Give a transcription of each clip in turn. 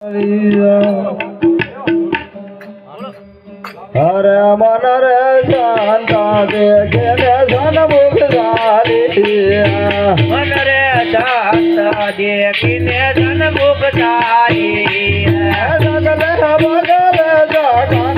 હરે મન રે શાંતા દેખે ને જનમુખ ધારી મન રે શાંતા દેખી ને જનમુખ ધારી જગદ ભગવ જગન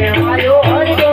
આવ્યો હતો